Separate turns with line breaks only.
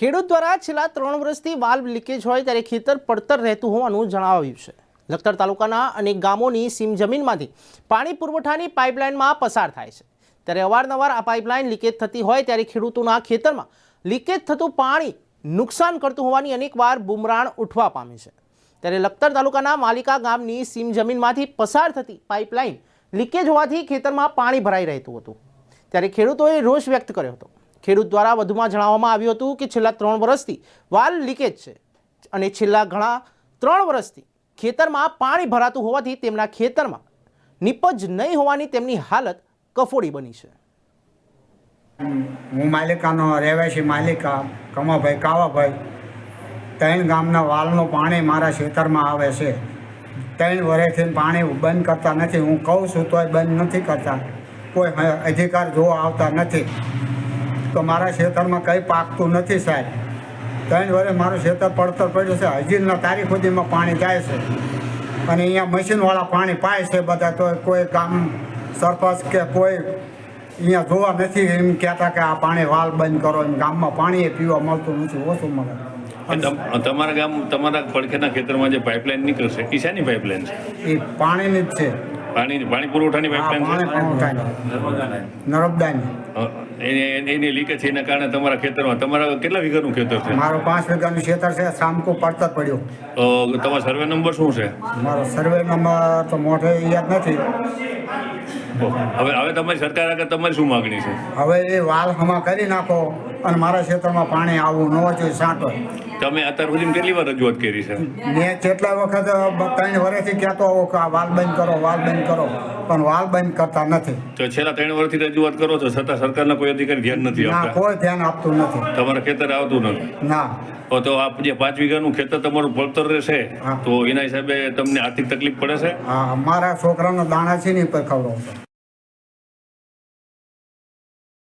ખેડૂત દ્વારા છેલ્લા ત્રણ વર્ષથી વાલ્વ લીકેજ હોય ત્યારે ખેતર પડતર રહેતું હોવાનું જણાવાયું છે. લખતર તાલુકાના અનેક ગામોની સીમ જમીનમાંથી પાણી પુરવઠાની પાઇપલાઇનમાં પસાર થાય છે. ત્યારે અવારનવાર આ પાઇપલાઇન લીકેજ થતી હોય ત્યારે ખેડૂતોના ખેતરમાં લીકેજ થતું પાણી નુકસાન કરતું હોવાની અનેકવાર બુમરાણ ઉઠવા પામી છે. ત્યારે લખતર તાલુકાના માલિકા ગામની સીમ જમીનમાંથી પસાર થતી પાઇપલાઇન લીકેજ હોવાથી ખેતરમાં પાણી ભરાઈ રહેતું હતું. ત્યારે ખેડૂતોએ રોષ વ્યક્ત કર્યો હતો. ખેડૂત દ્વારા વધુમાં જણાવવામાં આવ્યું હતું કે છેલ્લા ત્રણ વર્ષથી વાલ લીકેજ છે અને છેલ્લા ઘણા ત્રણ વર્ષથી ખેતરમાં પાણી ભરાતું હોવાથી તેમના ખેતરમાં નિપજ નહીં હોવાની તેમની હાલત કફોડી બની છે.
હું માલિકાનો રહેવાસી માલિકા, કમાભાઈ, કાવાભાઈ, ત્રણ ગામના વાલનું પાણી મારા ખેતરમાં આવે છે. ત્રણ વર્ષથી પાણી બંધ કરતા નથી. હું કહું છું તોય બંધ નથી કરતા. કોઈ અધિકાર જોવા આવતા નથી. તો મારા ખેતરમાં કંઈ પાકતું નથી સાહેબ. ત્રણ વર્ષે મારું ખેતર પડતર પડ્યું છે. હજીના તારીખ સુધીમાં પાણી જાય છે. અને અહીંયા મશીનવાળા પાણી પાય છે બધા તો કોઈ કામ સરપંચ કે કોઈ અહીંયા જોવા નથી એમ કહેતા કે આ પાણી વાલ બંધ કરો એમ. ગામમાં પાણી એ પીવા મળતું નથી ઓછું મળે.
તમારા ગામ તમારા પડખેના ખેતરમાં જે પાઇપલાઇન નીકળશે એ શાની પાઇપલાઇન છે?
એ પાણીની જ છે.
પાણી પાણી પુરવઠાની પાઇપલાઇન
નર્મદાની.
એની લીકેજ એના કારણે તમારા ખેતરમાં તમારા કેટલા વીઘાનું ખેતર છે?
મારો પાંચ વીઘાનું ખેતર છે સામકો પડતર પડ્યો.
તો તમારો સર્વે નંબર શું છે?
મારો સર્વે નંબર તો મોઢે યાદ નથી.
હવે હવે તમારી સરકાર આગળ તમારી શું માગણી છે?
હવે એ વાલ હમા કરી નાખો. અને મારા ક્ષેત્રમાં પાણી આવવું ન જોઈએ સાંટો.
તમે અત્યાર સુધી કેટલી વાર રજૂઆત કરી છે?
મેં કેટલા વખત ત્રણ વર્ષથી કહેતો હોઉં કે વાલ બંધ કરો વાલ બંધ કરો પણ વાલ બંધ કરતા નથી.
તો છેલ્લા ત્રણ વર્ષથી રજૂઆત કરો છો છતાં સરકારના કોઈ અધિકારી ધ્યાન નથી આપતા?
કોઈ ધ્યાન આપતું નથી.
તમારા ખેતર આવતું નથી?
ના.
તો આપ જે પાંચ વીઘાનું ખેતર તમારું પડતર રહેશે. તો એના હિસાબે તમને આર્થિક તકલીફ પડે છે?
હા મારા છોકરાનો દાણા છે ને એ પર ખવડાવું છું